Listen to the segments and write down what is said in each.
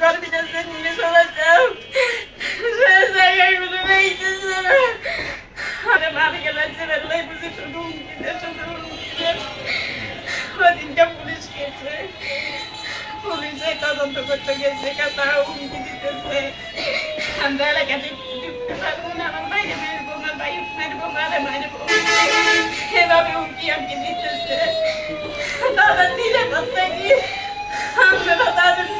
যাও সে জায়গায় কোনো রইতেছে না আরে মারি গেল ছেলে লাই বুঝি শুধু হুমকিতে শুধু হুমকিতে ওদিনটা পুলিশ গেছে পুলিশে তদন্ত করতে গেছে কথা হুমকি দিতেছে আমরা এলাকাতে ঢুকতে পারব না আমার বাইরে মারবো আমার ভাই মারবো মারে মারবো এভাবে হুমকি আমকি দিতেছে তাদের নিরাপত্তা কি আমরা তাদের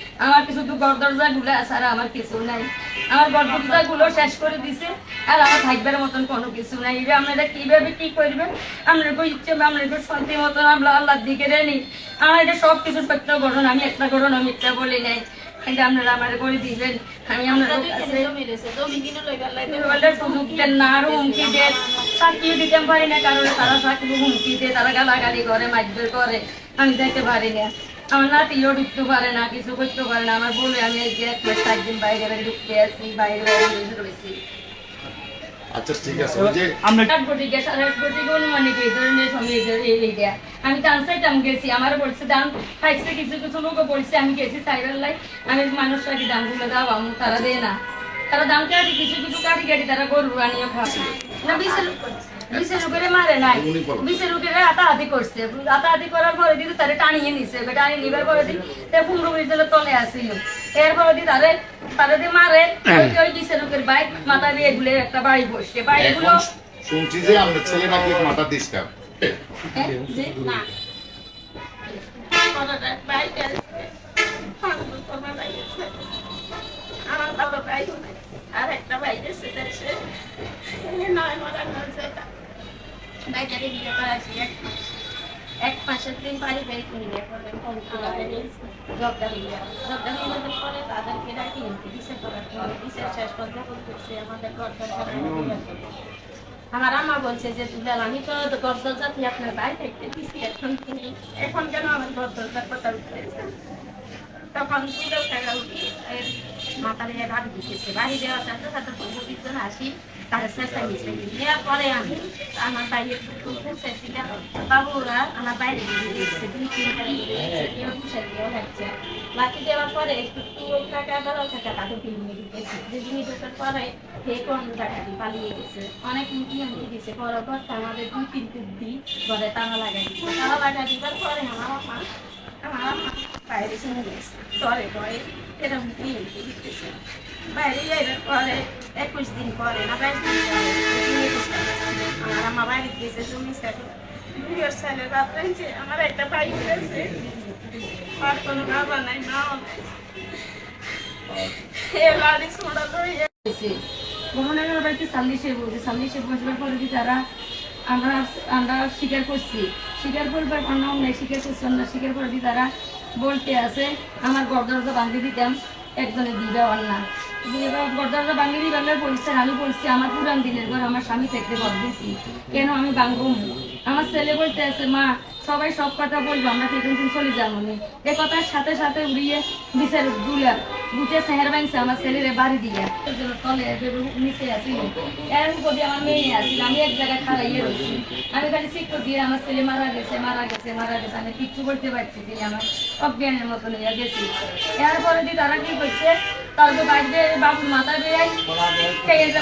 আমার কিছু তো ঘর দরজা গুলো আছে আর আমার কিছু নাই। আমার দরজা গুলো শেষ করে দিছে আর আমার থাকবার মতন কোনো কিছু নাই। এটা আপনারা কীভাবে কি করবেন? আপনাদের ইচ্ছে আপনাদের শান্তি মতন আমরা আল্লাহর দিকে রেনি আমার এটা সব কিছু সত্য ঘটনা আমি একটা ঘটনা মিথ্যা বলি নাই। এটা আপনারা আমার করে দিবেন। আমি আপনাদের কাছে বলে সুযোগ দেন না আরও হুমকি দেন। চাকরিও দিতে পারি না কারণ তারা চাকরি হুমকি দেয় তারা গালাগালি করে মারধর করে। আমি যাইতে পারি না। আমার নাতিও ঢুকতে পারে না কিছু করতে পারে না। আমার বলে আমি এই যে এক মাস চার দিন বাইরে বাইরে ঢুকতে আসি বাইরে বাইরে রয়েছি আচ্ছা ঠিক আছে। ওই যে আমরা আট কোটি গ্যাস আর আট কোটি অনুমানিক এই ধরনের সঙ্গে এই দেয়া আমি ডান্সাই দাম গেছি। আমার বলছে দাম। খাইছে কিছু কিছু লোক বলছে আমি গেছি সাইবার লাই। আমি মানুষরা কি দামগুলো দাও আমি তারা দেয় না। তারা দাম কাটি কিছু কিছু কাটি কাটি তারা গরু আনিয়ে খাচ্ছে না বিশের বিশের লোকের মারে নাই। বিশের লোকের হাতাহাতি করছে। হাতাহাতি করার পরে দিদি তারে টানিয়ে নিছে। টানিয়ে নিবার পরে তে পনেরো মিনিট তলে আসিল। এরপরে দিদি তারে তারে দিয়ে মারে। ওই যে ওই বিশের লোকের বাইক মাথা দিয়ে এগুলো একটা বাড়ি বসছে। বাড়িগুলো শুনছি যে আমাদের ছেলে নাকি মাথা ডিস্টার্ব হ্যাঁ, না। আমার বাবা ভাই আর একটা বাইরে সেটা সে। নয় মরার নয় বাইরে বিয়ে করা আছে এক মাসের দিন বাড়ি বের করে নিয়ে পড়লেন জবদা হইয়া জবদা হয়ে যাওয়ার পরে তাদেরকে ডাকি নিতে করার পরে দিছে শেষ পর্যন্ত করতেছে আমাদের ঘর আমার আম্মা বলছে যে দুলাল আমি তো ঘর দরজা তুই আপনার বাইরে থাকতে দিছি। এখন এখন কেন আমার ঘর দরজার কথা উঠতেছে তখন দুটো টাকা উঠি মাথায় বাড়ি দিতেছে বাড়ি দেওয়ার সাথে সাথে বিশ আসি। তার চেষ্টা পরে আমি আমার বাইরে চেয়েছিলাম বাবুরা আমার বাইরে দিয়ে দিয়েছে দুই দিয়েছে বাকি দেওয়ার পরে একটু টাকা বারো টাকা তাকে কিনে দিতেছে। যে জিনিস ঢোকার পরে সে কোন টাকা পালিয়ে গেছে। অনেক মুখি মুখি দিছে। পরে ঘরটা আমাদের দুই তিন কুদ্দি ঘরে তালা লাগাই দিচ্ছে তালা লাগাই পরে আমার মা আমার বাইরে চলে গেছে। পরে পরে এরকম কি দিতেছে বাইরে যাইবার পরে একুশ দিন পরে না বাইশ দিন পরে। আমার আম্মা বাইরে গেছে জমি সাথে দুইয়ের সালের বাপ রয়েছে আমার একটা ভাই রয়েছে আর কোনো বাবা নাই মাও নাই মোহনগর বাড়িতে সাল্লিশে বলছে সাল্লিশে বসবার পরে কি তারা আমরা আমরা স্বীকার করছি স্বীকার করবার কোনো নেই স্বীকার করছিলাম না স্বীকার করে তারা বলতে আছে, আমার গরদরজা বাঁধি দিতাম, একজনে দিবে আর না। গরদরজা বাঙি দিবার বলছে আমি পড়ছি আমার পুরান দিনের ঘর, আমার স্বামী থেকে ঘর দিছি। কেন আমি বাঙ্গু আমার ছেলে বলতে আছে, মা, সবাই সব কথা বলব, আমরা কিন্তু চলে যাব না। এ কথার সাথে সাথে উড়িয়ে বিচার দুলা বুটে সেহের ব্যাংছে আমার ছেলেরে বাড়ি দিয়ে। তলে নিচে আসিল এর উপর আমার মেয়ে আসিল আমি এক জায়গায় খাড়াইয়ে রয়েছি আমি খালি শিক্ষক দিয়ে আমার ছেলে মারা গেছে মারা গেছে মারা গেছে। আমি কিচ্ছু করতে পারছি যে আমার অজ্ঞানের মতন হয়ে গেছি। এরপরে দিয়ে তারা কি করছে তারপর বাড়িতে বাবুর মাথা দিয়ে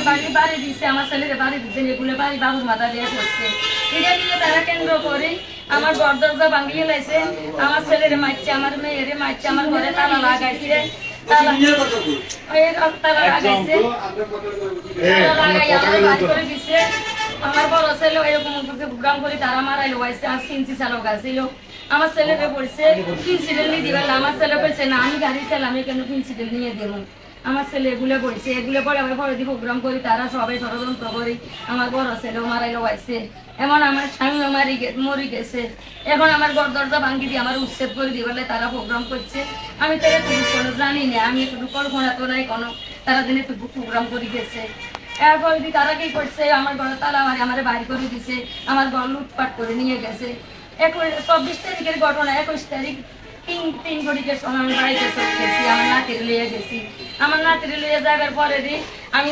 বাড়ি বাড়ি দিচ্ছে আমার ছেলেরে বাড়ি দিচ্ছে এগুলো বাড়ি বাবুর মাথা দিয়ে করছে এটা নিয়ে তারা কেন্দ্র করে আমার ঘর দরজা ভাঙিয়ে লাইছে আমার ছেলেরে মারছে আমার মেয়েরে মারছে আমার ঘরে তালা লাগাইছে। আমার বাড়ি ছেলে এরকম গ্রাম করে তারা আর সিনসি চালক আসছিল আমার ছেলেকে বলছে প্রিন্সিপাল নিয়ে দিবার না আমার ছেলে বলছে না আমি গাড়ি চালাম আমি কেন প্রিন্সিপাল নিয়ে দেবো। আমার ছেলে এগুলো বলছে এগুলো আবার পরে দিয়ে প্রোগ্রাম করি, তারা সবাই ষড়যন্ত্র করি। আমার বড় ছেলেও মারাইলো আইসে এমন আমার স্বামীও মারি মরি গেছে। এখন আমার ঘর দরজা ভাঙ্গি দিয়ে আমার উচ্ছেদ করে দিয়ে বলে তারা প্রোগ্রাম করছে। আমি তো কোনো জানি না, আমি একটু কল্পনা তো নাই কোনো, তারা দিনে একটু প্রোগ্রাম করে গেছে। এরপর দি তারা কি করছে, আমার ঘরে তালা মারি, আমার বাইর করে দিছে, আমার ঘর লুটপাট করে নিয়ে গেছে। একুশ চব্বিশ তারিখের ঘটনা একুশ তারিখ তিন তিন ঘড়িকে সময় বাড়িতে চলে গেছি, আমার নাতির লিয়ে গেছি। আমার নাতির লিয়ে যাবার পরে দি আমি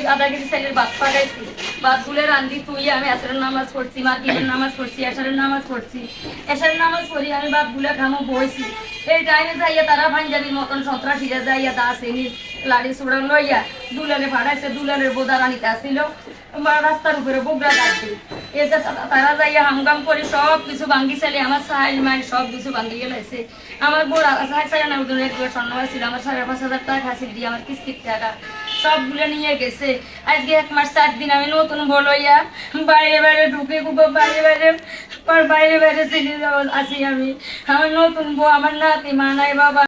ছেলের ভাত পাঠাইছি ভাত গুলে রান্ধি, তুই, আমি আসরের নামাজ পড়ছি মার্কেটের নামাজ পড়ছি, এসারের নামাজ পড়ছি। এসারের নামাজ পড়ি, আমি ভাত গুলে খামো, বইছি। এই টাইমে যাইয়া তারা পাঞ্জাবির মতন সন্ত্রাসীরা যাইয়া দা আসেনি লাড়ি সুড়া লইয়া দুলালে ফাড়াইছে দুলালের বোদা রানিতে আসিল। আমার রাস্তার উপরে বুগরা কাটবে এতে তারা যাইয়া হামগাম করে সব কিছু ভাঙ্গি চালে আমার সাইল মাইল সব কিছু ভাঙ্গি গেলাইছে আমার বোড়া সাড়ে সাড়ে না ওজন এক স্বর্ণ ছিল আমার সাড়ে পাঁচ হাজার টাকা ছিল দিয়ে আমার কিস্তির টাকা সবগুলো নিয়ে গেছে। আজকে এক মাস চার দিন আমি নতুন বলইয়া বাইরে বাইরে ঢুকে খুব বাইরে বাইরে বাইরে বাইরে চলে আছি আমি। আমার নতুন বউ, আমার নাতি, মা নাই, বাবা